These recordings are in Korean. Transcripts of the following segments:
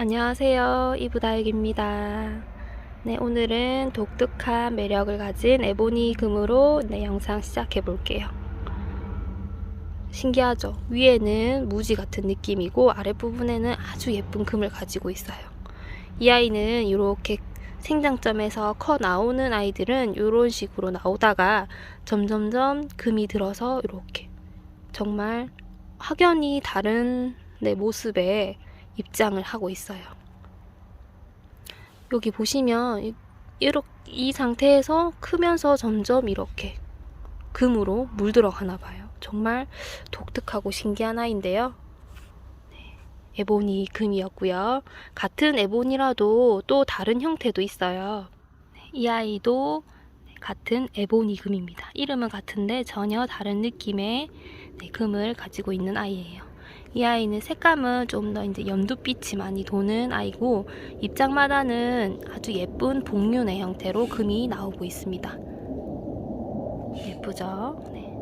안녕하세요. 이브다육입니다. 네, 오늘은 독특한 매력을 가진 에보니 금으로 네, 영상 시작해 볼게요. 신기하죠? 위에는 무지 같은 느낌이고 아랫부분에는 아주 예쁜 금을 가지고 있어요. 이 아이는 이렇게 생장점에서 커 나오는 아이들은 이런 식으로 나오다가 점점점 금이 들어서 이렇게 정말 확연히 다른 내 모습에 입장을 하고 있어요. 여기 보시면 이- 이렇게 이 상태에서 크면서 점점 이렇게 금으로 물들어 가나 봐요. 정말 독특하고 신기한 아이인데요. 네, 에보니 금이었고요. 같은 에보니라도 또 다른 형태도 있어요. 네, 이 아이도 네, 같은 에보니 금입니다. 이름은 같은데 전혀 다른 느낌의 네, 금을 가지고 있는 아이예요. 이 아이는 색감은 좀 더 이제 연두빛이 많이 도는 아이고 입장마다는 아주 예쁜 복륜의 형태로 금이 나오고 있습니다. 예쁘죠? 네.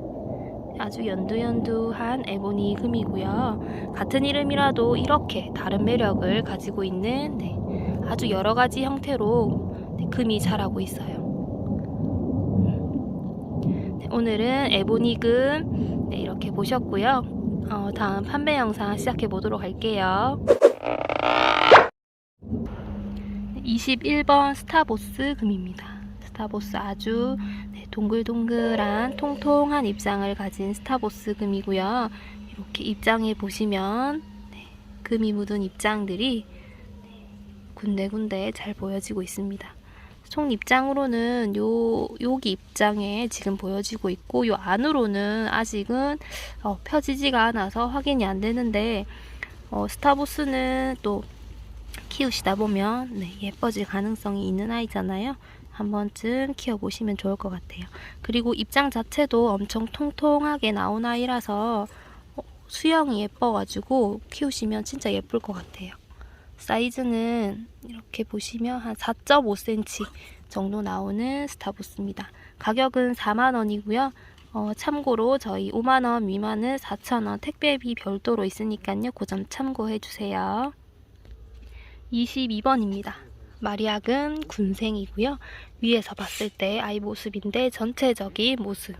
아주 연두연두한 에보니 금이고요. 같은 이름이라도 이렇게 다른 매력을 가지고 있는 네, 아주 여러 가지 형태로 네, 금이 자라고 있어요. 음. 네, 오늘은 에보니 금 네, 이렇게 보셨고요. 어, 다음 판매 영상 시작해 보도록 할게요. 21번 스타보스 금입니다. 스타보스 아주 네, 동글동글한 통통한 입장을 가진 스타보스 금이고요. 이렇게 입장에 보시면 네, 금이 묻은 입장들이 네, 군데군데 잘 보여지고 있습니다. 총 입장으로는 요 여기 입장에 지금 보여지고 있고 요 안으로는 아직은 어, 펴지지가 않아서 확인이 안 되는데 어, 스타보스는 또 키우시다 보면 네, 예뻐질 가능성이 있는 아이잖아요. 한 번쯤 키워보시면 좋을 것 같아요. 그리고 입장 자체도 엄청 통통하게 나온 아이라서 어, 수영이 예뻐가지고 키우시면 진짜 예쁠 것 같아요. 사이즈는 이렇게 보시면 한 4.5cm 정도 나오는 스타보스입니다. 가격은 4만원이고요. 어, 참고로 저희 5만원 미만은 4천원 택배비 별도로 있으니까요. 그 점 참고해 주세요. 22번입니다. 마리아금 군생이고요. 위에서 봤을 때 아이 모습인데 전체적인 모습.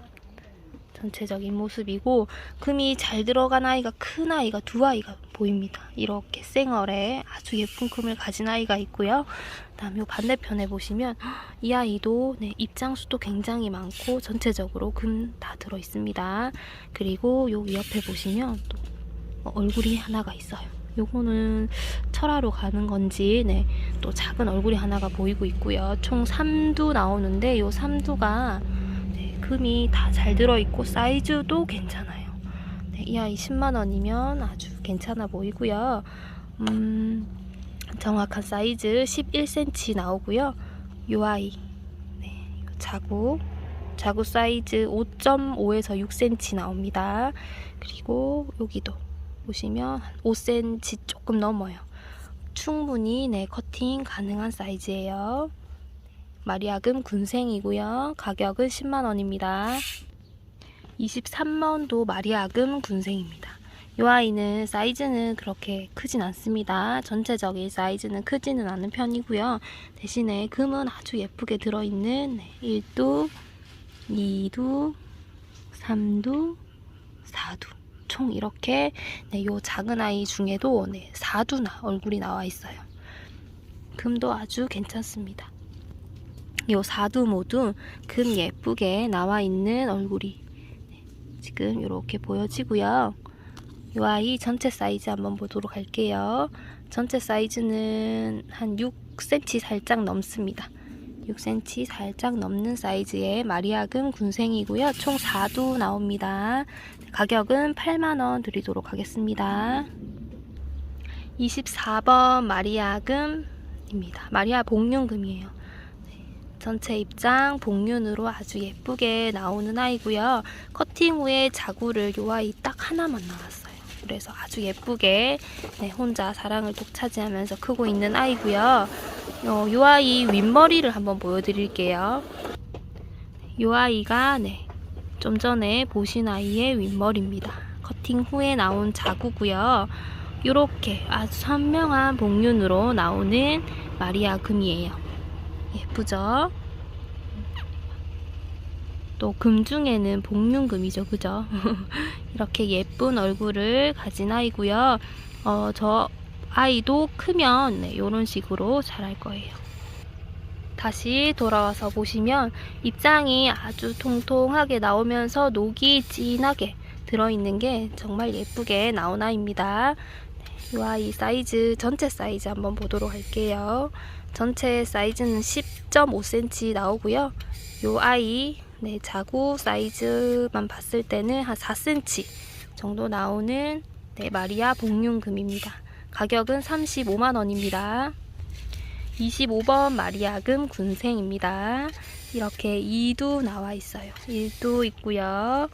전체적인 모습이고 금이 잘 들어간 아이가 큰 아이가 두 아이가 보입니다. 이렇게 생얼에 아주 예쁜 금을 가진 아이가 있고요. 그다음 요 반대편에 보시면 이 아이도 네, 입장수도 굉장히 많고 전체적으로 금 다 들어 있습니다. 그리고 요 옆에 보시면 또 어, 얼굴이 하나가 있어요. 요거는 철화로 가는 건지 네, 또 작은 얼굴이 하나가 보이고 있고요. 총 3두 나오는데 요 3두가 네, 금이 다 잘 들어있고 사이즈도 괜찮아요. 네, 이 아이 10만원이면 아주 괜찮아 보이고요. 음, 정확한 사이즈 11cm 나오고요. 요 아이 네, 요 자구 자구 사이즈 5.5에서 6cm 나옵니다. 그리고 여기도 보시면 5cm 조금 넘어요. 충분히 네, 커팅 가능한 사이즈예요. 마리아금 군생이고요. 가격은 10만원입니다. 23만원도 마리아금 군생입니다. 이 아이는 사이즈는 그렇게 크진 않습니다. 전체적인 사이즈는 크지는 않은 편이고요. 대신에 금은 아주 예쁘게 들어있는 네, 1두, 2두, 3두, 4두. 총 이렇게 네, 요 작은 아이 중에도 네, 4두나 얼굴이 나와 있어요. 금도 아주 괜찮습니다. 요 4두 모두 금 예쁘게 나와 있는 얼굴이 네, 지금 이렇게 보여지고요. 요 아이 전체 사이즈 한번 보도록 할게요. 전체 사이즈는 한 6cm 살짝 넘습니다. 6cm 살짝 넘는 사이즈의 마리아금 군생이고요. 총 4두 나옵니다. 가격은 8만원 드리도록 하겠습니다. 24번 마리아금입니다. 마리아 복륜금이에요. 네, 전체 입장 복륜으로 아주 예쁘게 나오는 아이고요. 커팅 후에 자구를 요 아이 딱 하나만 나왔어요. 그래서 아주 예쁘게 네, 혼자 사랑을 독차지하면서 크고 있는 아이고요. 어, 요 아이 윗머리를 한번 보여드릴게요. 요 아이가 네, 좀 전에 보신 아이의 윗머리입니다. 커팅 후에 나온 자구고요. 이렇게 아주 선명한 복륜으로 나오는 마리아 금이에요. 예쁘죠? 또 금 중에는 복륜금이죠, 그죠? 이렇게 예쁜 얼굴을 가진 아이고요. 어, 저 아이도 크면 네, 이런 식으로 자랄 거예요. 다시 돌아와서 보시면 입장이 아주 통통하게 나오면서 녹이 진하게 들어있는 게 정말 예쁘게 나온 아이입니다. 이 아이 사이즈 전체 사이즈 한번 보도록 할게요. 전체 사이즈는 10.5cm 나오고요. 이 아이 네, 자구 사이즈만 봤을 때는 한 4cm 정도 나오는 네, 마리아 복륜금입니다. 가격은 35만 원입니다. 25번 마리아금 군생입니다. 이렇게 2도 나와 있어요. 1도 있고요.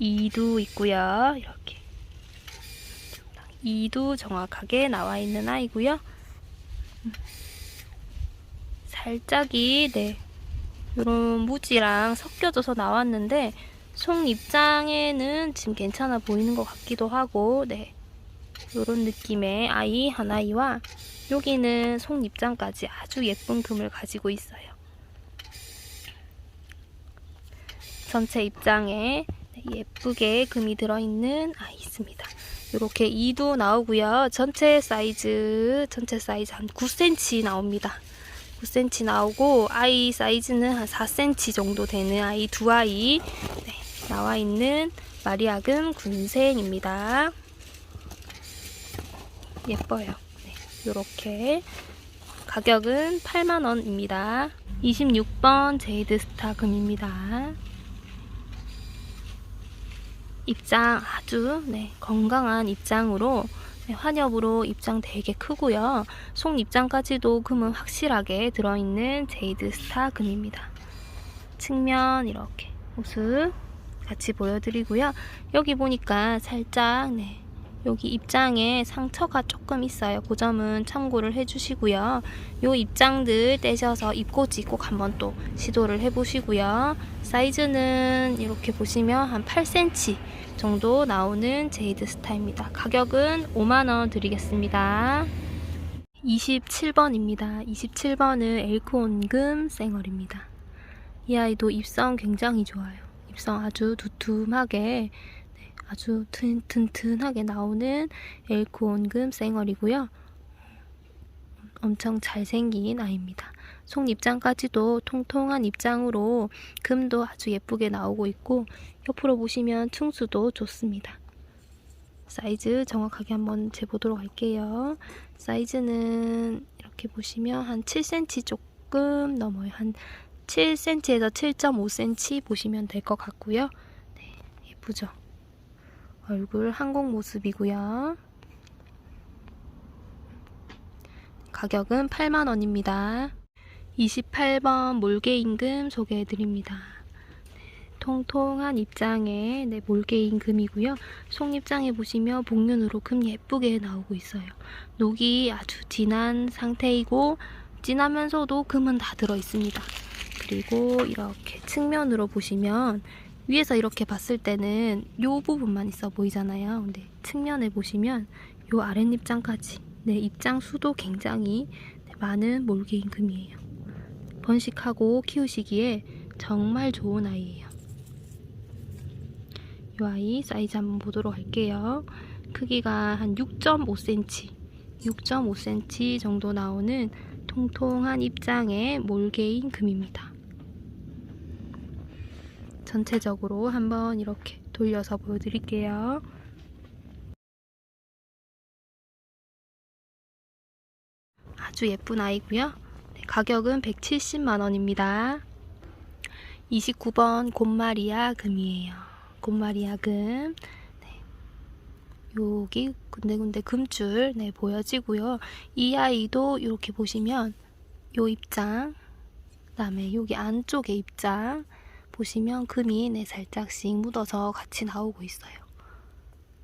2도 있고요. 이렇게 2도 정확하게 나와 있는 아이고요. 음. 살짝이 네 이런 무지랑 섞여져서 나왔는데 송 입장에는 지금 괜찮아 보이는 것 같기도 하고 네 이런 느낌의 아이 하나이와 여기는 송 입장까지 아주 예쁜 금을 가지고 있어요. 전체 입장에 네, 예쁘게 금이 들어있는 아이 있습니다. 이렇게 2도 나오고요. 전체 사이즈 전체 사이즈 한 9cm 나옵니다. 9cm 나오고 아이 사이즈는 한 4cm 정도 되는 아이 두 아이 네, 나와 있는 마리아금 군생입니다. 예뻐요. 네, 이렇게 가격은 8만원입니다. 26번 제이드 스타 금입니다. 입장 아주 네, 건강한 입장으로 네, 환엽으로 입장 되게 크고요. 속 입장까지도 금은 확실하게 들어있는 제이드 스타 금입니다. 측면 이렇게 모습 같이 보여드리고요. 여기 보니까 살짝 네, 여기 입장에 상처가 조금 있어요. 그 점은 참고를 해주시고요. 요 입장들 떼셔서 입고지 꼭 한번 또 시도를 해보시고요. 사이즈는 이렇게 보시면 한 8cm 정도 나오는 제이드 스타입니다. 가격은 5만원 드리겠습니다. 27번입니다. 27번은 엘크온금 쌩얼입니다. 이 아이도 입성 굉장히 좋아요. 입성 아주 두툼하게 아주 튼, 튼튼하게 나오는 엘코온금 쌩얼이고요. 엄청 잘생긴 아이입니다. 속 입장까지도 통통한 입장으로 금도 아주 예쁘게 나오고 있고 옆으로 보시면 층수도 좋습니다. 사이즈 정확하게 한번 재보도록 할게요. 사이즈는 이렇게 보시면 한 7cm 조금 넘어요. 한 7cm에서 7.5cm 보시면 될 것 같고요. 네, 예쁘죠? 얼굴 항공 모습이고요. 가격은 8만원입니다. 28번 몰개임금 소개해드립니다. 통통한 입장에 네, 몰개임금이고요. 속 입장에 보시면 복륜으로 금 예쁘게 나오고 있어요. 녹이 아주 진한 상태이고 진하면서도 금은 다 들어있습니다. 그리고 이렇게 측면으로 보시면 위에서 이렇게 봤을 때는 요 부분만 있어 보이잖아요. 근데 측면에 보시면 요 아랫입장까지 네, 입장 수도 굉장히 네, 많은 몰개인 금이에요. 번식하고 키우시기에 정말 좋은 아이예요. 이 아이 사이즈 한번 보도록 할게요. 크기가 한 6.5cm, 6.5cm 정도 나오는 통통한 입장의 몰개인 금입니다. 전체적으로 한번 이렇게 돌려서 보여드릴게요. 아주 예쁜 아이고요. 네, 가격은 170만원입니다. 29번 곰마리아 금이에요. 곰마리아 금. 네. 여기 군데군데 금줄 네, 보여지고요. 이 아이도 이렇게 보시면 요 입장, 그 다음에 여기 안쪽에 입장, 보시면 금이 네, 살짝씩 묻어서 같이 나오고 있어요.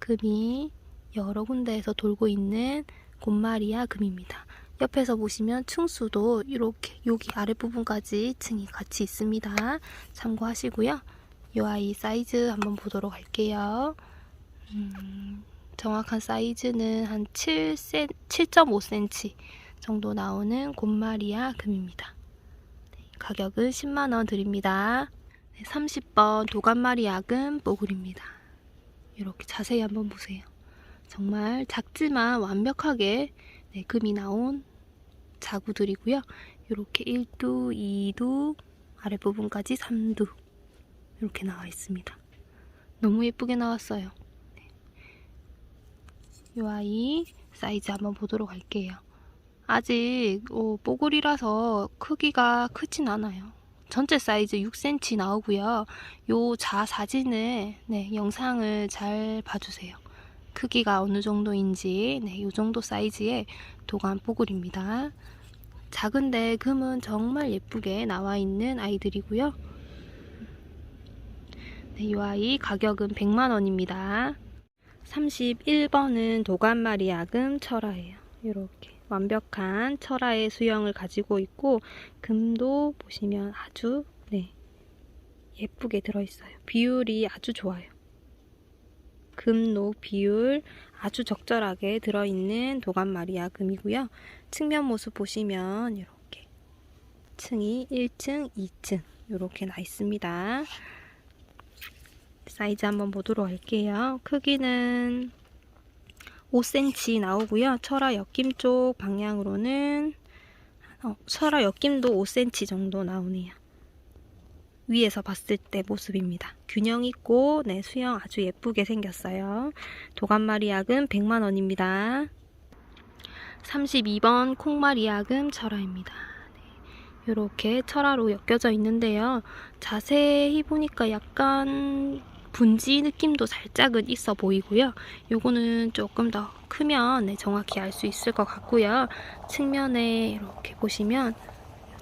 금이 여러 군데에서 돌고 있는 곰마리아 금입니다. 옆에서 보시면 층수도 이렇게 여기 아랫부분까지 층이 같이 있습니다. 참고하시고요. 이 아이 사이즈 한번 보도록 할게요. 음, 정확한 사이즈는 한 7cm, 7.5cm 정도 나오는 곰마리아 금입니다. 네, 가격은 10만원 드립니다. 네, 30번 도감마리아 금 뽀글입니다. 이렇게 자세히 한번 보세요. 정말 작지만 완벽하게 네, 금이 나온 자구들이고요. 이렇게 1두, 2두, 아랫부분까지 3두 이렇게 나와 있습니다. 너무 예쁘게 나왔어요. 네. 이 아이 사이즈 한번 보도록 할게요. 아직 어, 뽀글이라서 크기가 크진 않아요. 전체 사이즈 6cm 나오고요. 요 자 사진을 네, 영상을 잘 봐주세요. 크기가 어느 정도인지 네, 요 정도 사이즈의 도감 뽀글입니다. 작은데 금은 정말 예쁘게 나와 있는 아이들이고요. 네, 이 아이 가격은 100만 원입니다. 31번은 도감마리아금 철화예요. 이렇게 완벽한 철화의 수영을 가지고 있고 금도 보시면 아주 네, 예쁘게 들어있어요. 비율이 아주 좋아요. 금녹 비율 아주 적절하게 들어있는 도감마리아 금이고요. 측면 모습 보시면 이렇게 층이 1층, 2층 이렇게 나 있습니다. 사이즈 한번 보도록 할게요. 크기는 5cm 나오고요. 철화 옆김 쪽 방향으로는 어, 철화 옆김도 5cm 정도 나오네요. 위에서 봤을 때 모습입니다. 균형 있고 네, 수영 아주 예쁘게 생겼어요. 도감마리아금 100만원입니다. 32번 콩마리아금 철화입니다. 네, 이렇게 철화로 엮여져 있는데요. 자세히 보니까 약간 분지 느낌도 살짝은 있어 보이고요. 요거는 조금 더 크면 네, 정확히 알 수 있을 것 같고요. 측면에 이렇게 보시면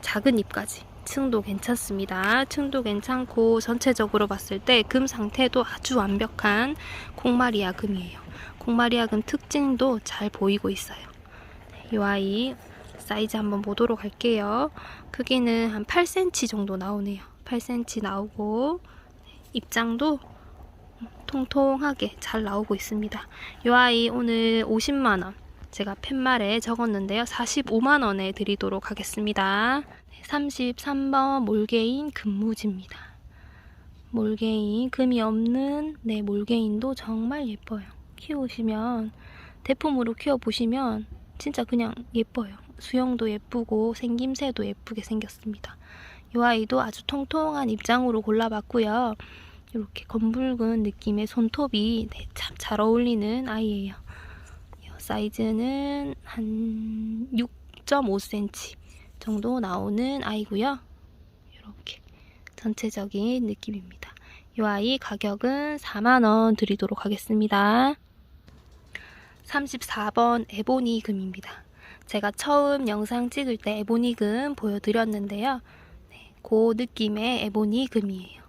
작은 잎까지 층도 괜찮습니다. 층도 괜찮고 전체적으로 봤을 때 금 상태도 아주 완벽한 콩마리아 금이에요. 콩마리아 금 특징도 잘 보이고 있어요. 이 아이 사이즈 한번 보도록 할게요. 크기는 한 8cm 정도 나오네요. 8cm 나오고 입장도 통통하게 잘 나오고 있습니다. 이 아이 오늘 50만원 제가 팻말에 적었는데요. 45만원에 드리도록 하겠습니다. 33번 몰개인 금무지입니다. 몰개인 금이 없는 네 몰개인도 정말 예뻐요. 키우시면 대품으로 키워보시면 진짜 그냥 예뻐요. 수영도 예쁘고 생김새도 예쁘게 생겼습니다. 이 아이도 아주 통통한 입장으로 골라봤고요. 이렇게 검붉은 느낌의 손톱이 네, 참잘 어울리는 아이예요. 이 사이즈는 한 6.5cm 정도 나오는 아이고요. 이렇게 전체적인 느낌입니다. 이 아이 가격은 4만원 드리도록 하겠습니다. 34번 에보니 금입니다. 제가 처음 영상 찍을 때 에보니 금 보여드렸는데요. 네, 그 느낌의 에보니 금이에요.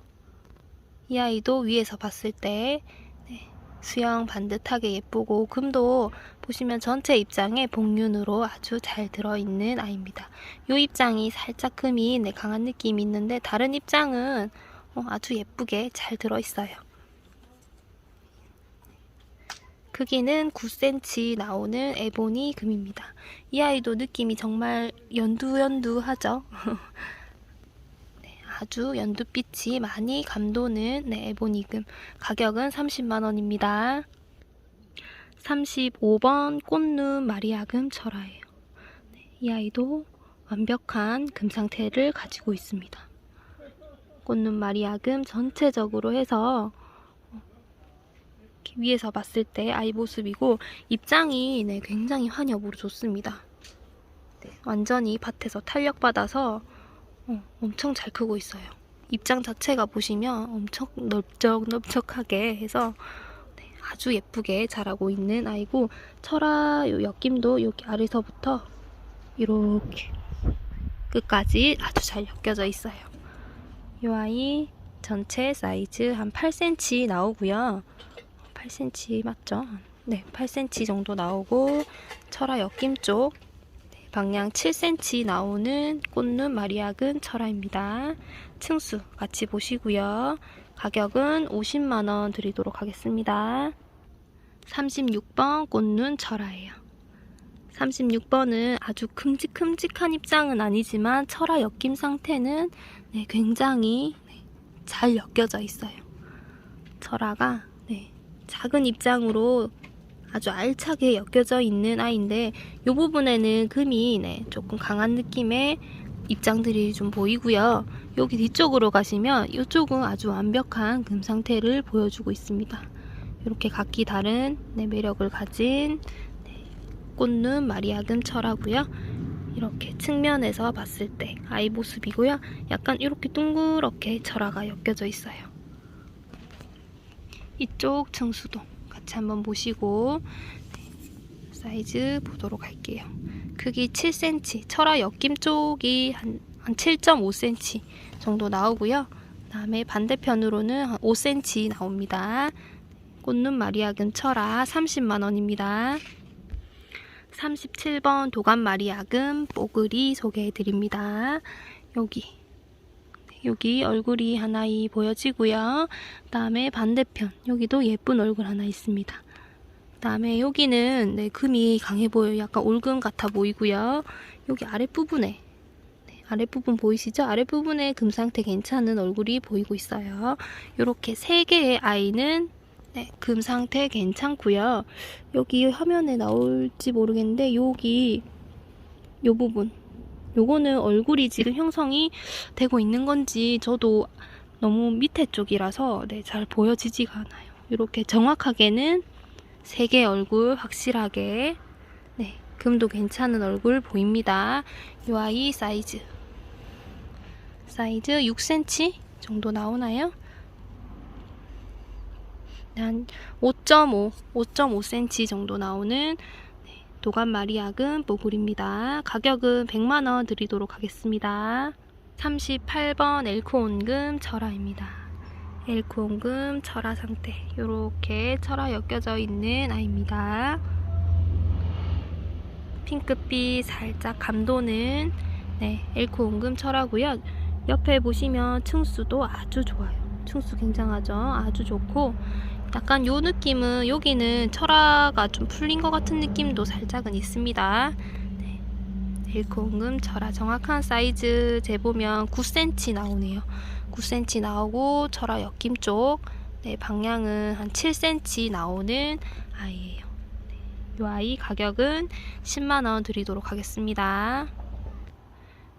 이 아이도 위에서 봤을 때 네, 수영 반듯하게 예쁘고 금도 보시면 전체 입장에 복륜으로 아주 잘 들어있는 아이입니다. 이 입장이 살짝 금이 네, 강한 느낌이 있는데 다른 입장은 어, 아주 예쁘게 잘 들어있어요. 크기는 9cm 나오는 에보니 금입니다. 이 아이도 느낌이 정말 연두연두하죠. 네, 아주 연두빛이 많이 감도는 네, 에보니 금. 가격은 30만원입니다. 35번 꽃눈 마리아금 철화예요. 네, 이 아이도 완벽한 금 상태를 가지고 있습니다. 꽃눈 마리아금 전체적으로 해서 위에서 봤을 때 아이 모습이고 입장이 네, 굉장히 환엽으로 좋습니다. 네, 완전히 밭에서 탄력받아서 어, 엄청 잘 크고 있어요. 입장 자체가 보시면 엄청 넓적넓적하게 해서 네, 아주 예쁘게 자라고 있는 아이고 철화 요 엮임도 여기 아래서부터 이렇게 끝까지 아주 잘 엮여져 있어요. 이 아이 전체 사이즈 한 8cm 나오고요. 8cm 맞죠? 네, 8cm 정도 나오고 철화 엮임 쪽 네, 방향 7cm 나오는 꽃눈 마리아근 철화입니다. 층수 같이 보시고요. 가격은 50만원 드리도록 하겠습니다. 36번 꽃눈 철화예요. 36번은 아주 큼직큼직한 입장은 아니지만 철화 엮임 상태는 네, 굉장히 네, 잘 엮여져 있어요. 철화가 네, 작은 입장으로 아주 알차게 엮여져 있는 아이인데 이 부분에는 금이 네, 조금 강한 느낌의 입장들이 좀 보이고요. 여기 뒤쪽으로 가시면 이쪽은 아주 완벽한 금 상태를 보여주고 있습니다. 이렇게 각기 다른 네, 매력을 가진 네, 꽃눈 마리아금 철하고요. 이렇게 측면에서 봤을 때 아이 모습이고요. 약간 이렇게 둥그렇게 철화가 엮여져 있어요. 이쪽 층수도 같이 한번 보시고 네, 사이즈 보도록 할게요. 크기 7cm, 철화 엮임 쪽이 한, 한 7.5cm 정도 나오고요. 그 다음에 반대편으로는 한 5cm 나옵니다. 꽃눈 마리아금 철화 30만 원입니다. 37번 도감 마리아금 뽀글이 소개해 드립니다. 여기 여기 얼굴이 하나 이 보여지고요. 그다음에 반대편 여기도 예쁜 얼굴 하나 있습니다. 그다음에 여기는 네, 금이 강해 보여요. 약간 올금 같아 보이고요. 여기 아랫부분에 네, 아랫부분 보이시죠? 아랫부분에 금 상태 괜찮은 얼굴이 보이고 있어요. 이렇게 세 개의 아이는 네, 금 상태 괜찮고요. 여기 화면에 나올지 모르겠는데 여기 요 부분 요거는 얼굴이 지금 형성이 되고 있는 건지 저도 너무 밑에 쪽이라서 네, 잘 보여지지가 않아요. 이렇게 정확하게는 세 개 얼굴 확실하게 네, 금도 괜찮은 얼굴 보입니다. 요 아이 사이즈 사이즈 6cm 정도 나오나요? 한 5.5, 5.5cm 정도 나오는 네, 도감 마리아금 뽀글입니다. 가격은 100만원 드리도록 하겠습니다. 38번 엘코온금 철화입니다. 엘코온금 철화 상태 이렇게 철화 엮여져 있는 아이입니다. 핑크빛 살짝 감도는 네, 엘코온금 철화고요. 옆에 보시면 층수도 아주 좋아요. 층수 굉장하죠. 아주 좋고 약간 요 느낌은 여기는 철화가 좀 풀린 것 같은 느낌도 살짝은 있습니다. 네. 일콩금 철화 정확한 사이즈 재보면 9cm 나오네요. 9cm 나오고 철화 엮임 쪽 네, 방향은 한 7cm 나오는 아이예요. 네. 이 아이 가격은 10만원 드리도록 하겠습니다.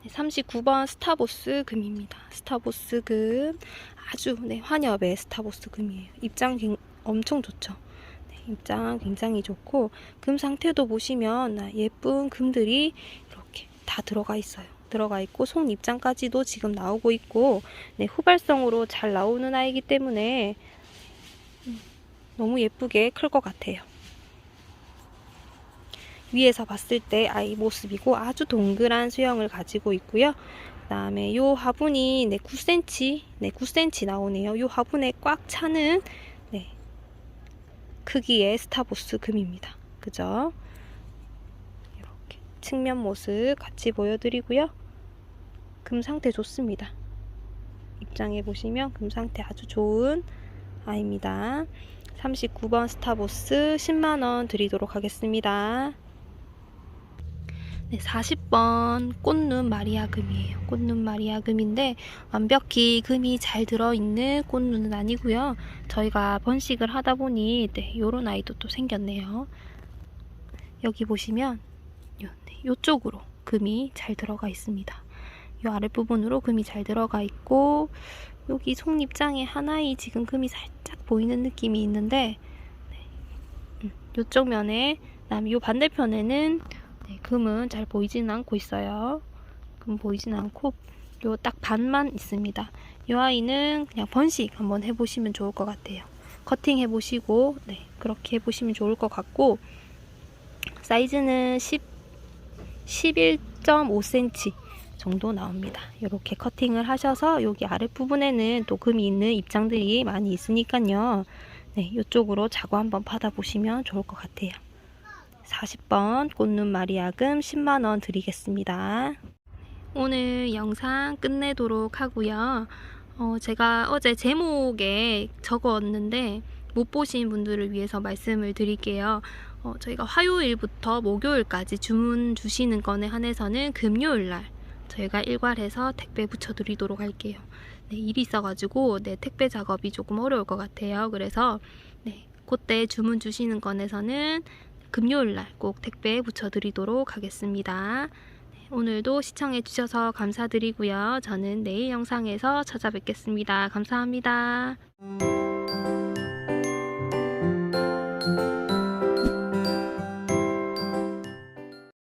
39번 스타보스 금입니다. 스타보스 금 아주 네, 환엽의 스타보스 금이에요. 입장 굉- 엄청 좋죠. 네, 입장 굉장히 좋고 금 상태도 보시면 아, 예쁜 금들이 이렇게 다 들어가 있어요. 들어가 있고 속 입장까지도 지금 나오고 있고 네, 후발성으로 잘 나오는 아이기 때문에 음, 너무 예쁘게 클 것 같아요. 위에서 봤을 때 아이 모습이고 아주 동그란 수영을 가지고 있고요. 그 다음에 요 화분이 네 9cm, 네 9cm 나오네요. 요 화분에 꽉 차는 네 크기의 스타보스 금입니다. 그죠? 이렇게 측면 모습 같이 보여드리고요. 금 상태 좋습니다. 입장해 보시면 금 상태 아주 좋은 아이입니다. 39번 스타보스 10만원 드리도록 하겠습니다. 네, 40번 꽃눈 마리아금이에요. 꽃눈 마리아금인데 완벽히 금이 잘 들어있는 꽃눈은 아니고요. 저희가 번식을 하다 보니 네, 요런 아이도 또 생겼네요. 여기 보시면 요, 네, 요쪽으로 금이 잘 들어가 있습니다. 요 아랫부분으로 금이 잘 들어가 있고 여기 속립장에 하나의 지금 금이 살짝 보이는 느낌이 있는데 네, 음, 요쪽 면에 그다음에 요 반대편에는 네, 금은 잘 보이지는 않고 있어요. 금 보이지는 않고 요 딱 반만 있습니다. 요 아이는 그냥 번식 한번 해보시면 좋을 것 같아요. 커팅 해보시고 네 그렇게 해보시면 좋을 것 같고 사이즈는 10, 11.5cm 정도 나옵니다. 이렇게 커팅을 하셔서 여기 아랫부분에는 또 금이 있는 입장들이 많이 있으니까요. 네, 이쪽으로 자고 한번 받아보시면 좋을 것 같아요. 40번 꽃눈 마리아금 10만원 드리겠습니다. 오늘 영상 끝내도록 하고요. 어, 제가 어제 제목에 적었는데 못 보신 분들을 위해서 말씀을 드릴게요. 어, 저희가 화요일부터 목요일까지 주문 주시는 건에 한해서는 금요일 날 저희가 일괄해서 택배 붙여드리도록 할게요. 네, 일이 있어가지고 네, 택배 작업이 조금 어려울 것 같아요. 그래서 네, 그때 주문 주시는 건에서는 금요일 날 꼭 택배 붙여드리도록 하겠습니다. 네, 오늘도 시청해주셔서 감사드리고요. 저는 내일 영상에서 찾아뵙겠습니다. 감사합니다.